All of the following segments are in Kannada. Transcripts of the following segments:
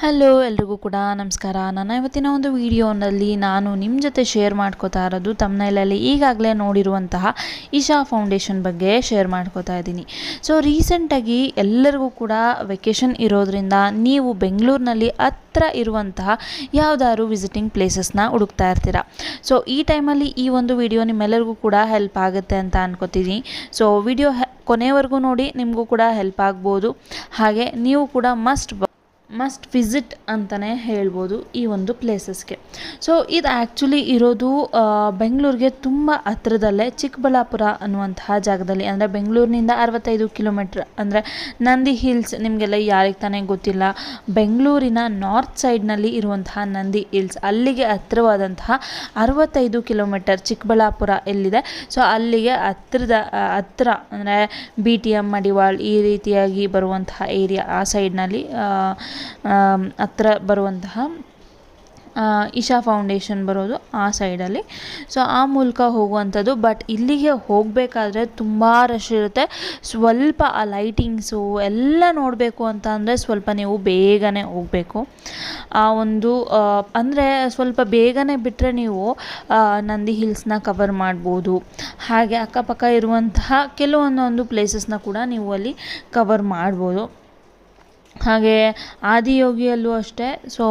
ಹಲೋ ಎಲ್ರಿಗೂ ಕೂಡ ನಮಸ್ಕಾರ. ನನ್ನ ಇವತ್ತಿನ ಒಂದು ವಿಡಿಯೋನಲ್ಲಿ ನಾನು ನಿಮ್ಮ ಜೊತೆ ಶೇರ್ ಮಾಡ್ಕೋತಾ ಇರೋದು ತಮ್ಮನೈಲಲ್ಲಿ ಈಗಾಗಲೇ ನೋಡಿರುವಂತಹ ಇಶಾ ಫೌಂಡೇಶನ್ ಬಗ್ಗೆ ಶೇರ್ ಮಾಡ್ಕೋತಾ ಇದ್ದೀನಿ. ಸೊ ರೀಸೆಂಟಾಗಿ ಎಲ್ಲರಿಗೂ ಕೂಡ ವೆಕೇಷನ್ ಇರೋದ್ರಿಂದ ನೀವು ಬೆಂಗಳೂರಿನಲ್ಲಿ ಹತ್ರ ಇರುವಂತಹ ಯಾವುದಾದ್ರು ವಿಸಿಟಿಂಗ್ ಪ್ಲೇಸಸ್ನ ಹುಡುಕ್ತಾ ಇರ್ತೀರ? ಸೊ ಈ ಟೈಮಲ್ಲಿ ಈ ಒಂದು ವಿಡಿಯೋ ನಿಮ್ಮೆಲ್ಲರಿಗೂ ಕೂಡ ಹೆಲ್ಪ್ ಆಗುತ್ತೆ ಅಂತ ಅನ್ಕೋತೀನಿ. ಸೊ ವಿಡಿಯೋ ಕೊನೆವರೆಗೂ ನೋಡಿ ನಿಮಗೂ ಕೂಡ ಹೆಲ್ಪ್ ಆಗ್ಬೋದು. ಹಾಗೆ ನೀವು ಕೂಡ ಮಸ್ಟ್ ಮಸ್ಟ್ ವಿಸಿಟ್ ಅಂತಲೇ ಹೇಳ್ಬೋದು ಈ ಒಂದು ಪ್ಲೇಸಸ್ಗೆ ಸೊ ಇದು ಆ್ಯಕ್ಚುಲಿ ಇರೋದು ಬೆಂಗಳೂರಿಗೆ ತುಂಬ ಹತ್ರದಲ್ಲೇ ಚಿಕ್ಕಬಳ್ಳಾಪುರ ಅನ್ನುವಂತಹ ಜಾಗದಲ್ಲಿ. ಅಂದರೆ ಬೆಂಗಳೂರಿನಿಂದ ಅರವತ್ತೈದು ಕಿಲೋಮೀಟ್ರ್ ಅಂದರೆ ನಂದಿ ಹಿಲ್ಸ್ ನಿಮಗೆಲ್ಲ ಯಾರಿಗೆ ತಾನೇ ಗೊತ್ತಿಲ್ಲ, ಬೆಂಗಳೂರಿನ ನಾರ್ತ್ ಸೈಡ್ನಲ್ಲಿ ಇರುವಂತಹ ನಂದಿ ಹಿಲ್ಸ್ ಅಲ್ಲಿಗೆ ಹತ್ತಿರವಾದಂತಹ ಅರವತ್ತೈದು ಕಿಲೋಮೀಟರ್ ಚಿಕ್ಕಬಳ್ಳಾಪುರ ಎಲ್ಲಿದೆ. ಸೊ ಅಲ್ಲಿಗೆ ಹತ್ತಿರದ ಹತ್ತಿರ ಅಂದರೆ ಬಿ ಟಿ ಎಂ ಮಡಿವಾಳ್ ಈ ರೀತಿಯಾಗಿ ಬರುವಂತಹ ಏರಿಯಾ ಆ ಸೈಡ್ನಲ್ಲಿ ಹತ್ರ ಬರುವಂತಹ ಇಶಾ ಫೌಂಡೇಶನ್ ಬರೋದು ಆ ಸೈಡಲ್ಲಿ. ಸೊ, ಆ ಮೂಲಕ ಹೋಗುವಂಥದ್ದು. ಬಟ್ ಇಲ್ಲಿಗೆ ಹೋಗಬೇಕಾದ್ರೆ ತುಂಬ ರಶ್ ಇರುತ್ತೆ. ಸ್ವಲ್ಪ ಆ ಲೈಟಿಂಗ್ಸು ಎಲ್ಲ ನೋಡಬೇಕು ಅಂತ ಅಂದರೆ ಸ್ವಲ್ಪ ನೀವು ಬೇಗನೆ ಹೋಗಬೇಕು. ಆ ಒಂದು ಅಂದರೆ ಸ್ವಲ್ಪ ಬೇಗನೆ ಬಿಟ್ಟರೆ ನೀವು ನಂದಿ ಹಿಲ್ಸ್ನ ಕವರ್ ಮಾಡ್ಬೋದು. ಹಾಗೆ ಅಕ್ಕಪಕ್ಕ ಇರುವಂತಹ ಕೆಲವೊಂದೊಂದು ಪ್ಲೇಸಸ್ನ ಕೂಡ ನೀವು ಅಲ್ಲಿ ಕವರ್ ಮಾಡ್ಬೋದು. ಹಾಗೆ ಆದಿಯೋಗಿಯಲ್ಲೂ ಅಷ್ಟೇ. ಸೊ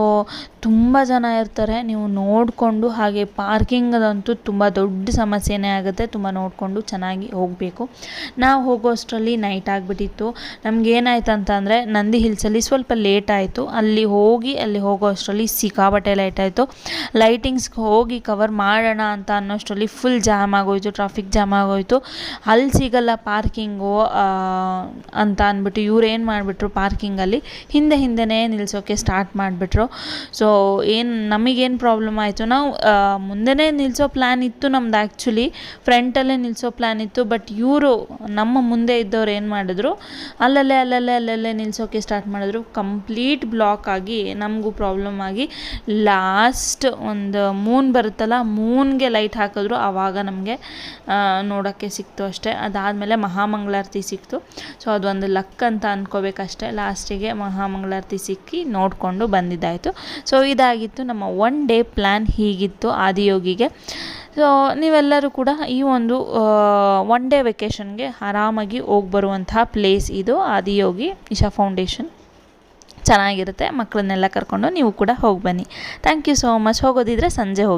ತುಂಬ ಜನ ಇರ್ತಾರೆ. ನೀವು ನೋಡಿಕೊಂಡು ಹಾಗೆ ಪಾರ್ಕಿಂಗದಂತೂ ತುಂಬ ದೊಡ್ಡ ಸಮಸ್ಯೆನೇ ಆಗುತ್ತೆ. ತುಂಬ ನೋಡಿಕೊಂಡು ಚೆನ್ನಾಗಿ ಹೋಗಬೇಕು. ನಾವು ಹೋಗೋಷ್ಟರಲ್ಲಿ ನೈಟ್ ಆಗಿಬಿಟ್ಟಿತ್ತು. ನಮಗೇನಾಯ್ತು ಅಂತ ಅಂದರೆ ನಂದಿ ಹಿಲ್ಸಲ್ಲಿ ಸ್ವಲ್ಪ ಲೇಟ್ ಆಯಿತು. ಅಲ್ಲಿ ಹೋಗಿ, ಅಲ್ಲಿ ಹೋಗೋ ಅಷ್ಟರಲ್ಲಿ ಸಿಕ್ಕಾಬಟ್ಟೆ ಲೈಟ್ ಆಯಿತು ಲೈಟಿಂಗ್ಸ್ಗೆ ಹೋಗಿ ಕವರ್ ಮಾಡೋಣ ಅಂತ ಅನ್ನೋಷ್ಟರಲ್ಲಿ ಫುಲ್ ಜಾಮ್ ಆಗೋಯ್ತು. ಟ್ರಾಫಿಕ್ ಜಾಮ್ ಆಗೋಯ್ತು. ಅಲ್ಲಿ ಸಿಗಲ್ಲ ಪಾರ್ಕಿಂಗು ಅಂತ ಅಂದ್ಬಿಟ್ಟು ಇವ್ರು ಏನು ಮಾಡಿಬಿಟ್ರು ಪಾರ್ಕಿಂಗಲ್ಲಿ? ಹಿಂದೆ ಹಿಂದೆನೇ ನಿಲ್ಲಿಸೋಕ್ಕೆ ಸ್ಟಾರ್ಟ್ ಮಾಡಿಬಿಟ್ರು. ಸೊ ಏನು ನಮಗೇನು ಪ್ರಾಬ್ಲಮ್ ಆಯಿತು? ನಾವು ಮುಂದೆನೇ ನಿಲ್ಲಿಸೋ ಪ್ಲ್ಯಾನ್ ಇತ್ತು ನಮ್ದು ಆ್ಯಕ್ಚುಲಿ ಫ್ರಂಟಲ್ಲೇ ನಿಲ್ಲಿಸೋ ಪ್ಲ್ಯಾನ್ ಇತ್ತು ಬಟ್ ಇವರು, ನಮ್ಮ ಮುಂದೆ ಇದ್ದವ್ರು ಏನು ಮಾಡಿದ್ರು? ಅಲ್ಲಲ್ಲೇ ಅಲ್ಲಲ್ಲೇ ಅಲ್ಲಲ್ಲೇ ನಿಲ್ಲಿಸೋಕೆ ಸ್ಟಾರ್ಟ್ ಮಾಡಿದ್ರು. ಕಂಪ್ಲೀಟ್ ಬ್ಲಾಕ್ ಆಗಿ ನಮಗೂ ಪ್ರಾಬ್ಲಮ್ ಆಗಿ ಲಾಸ್ಟ್ ಒಂದು ಮೂನ್ ಬರುತ್ತಲ್ಲ ಮೂನ್ಗೆ ಲೈಟ್ ಹಾಕಿದ್ರು. ಆವಾಗ ನಮಗೆ ನೋಡೋಕ್ಕೆ ಸಿಕ್ತು ಅಷ್ಟೇ. ಅದಾದಮೇಲೆ ಮಹಾಮಂಗಳಾರತಿ ಸಿಕ್ತು. ಸೊ ಅದೊಂದು ಲಕ್ ಅಂತ ಅಂದ್ಕೋಬೇಕಷ್ಟೇ ಲಾಸ್ಟಿಗೆ ಮಹಾಮಂಗಳಾರತಿ ಸಿಕ್ಕಿ ನೋಡಿಕೊಂಡು ಬಂದಿದ್ದಾಯಿತು. ಸೊ ಇದಾಗಿತ್ತು. ನಮ್ಮ ಒನ್ ಡೇ ಪ್ಲ್ಯಾನ್ ಹೀಗಿತ್ತು ಆದಿಯೋಗಿಗೆ. ಸೊ ನೀವೆಲ್ಲರೂ ಕೂಡ ಈ ಒಂದು ಒನ್ ಡೇ ವೆಕೇಷನ್ಗೆ ಆರಾಮಾಗಿ ಹೋಗಿ ಬರುವಂತಹ ಪ್ಲೇಸ್ ಇದು, ಆದಿಯೋಗಿ ಇಶಾ ಫೌಂಡೇಶನ್ ಚೆನ್ನಾಗಿರುತ್ತೆ. ಮಕ್ಕಳನ್ನೆಲ್ಲ ಕರ್ಕೊಂಡು ನೀವು ಕೂಡ ಹೋಗಿ ಬನ್ನಿ. ಥ್ಯಾಂಕ್ ಯು ಸೋ ಮಚ್ ಹೋಗೋದಿದ್ರೆ ಸಂಜೆ ಹೋಗಿ.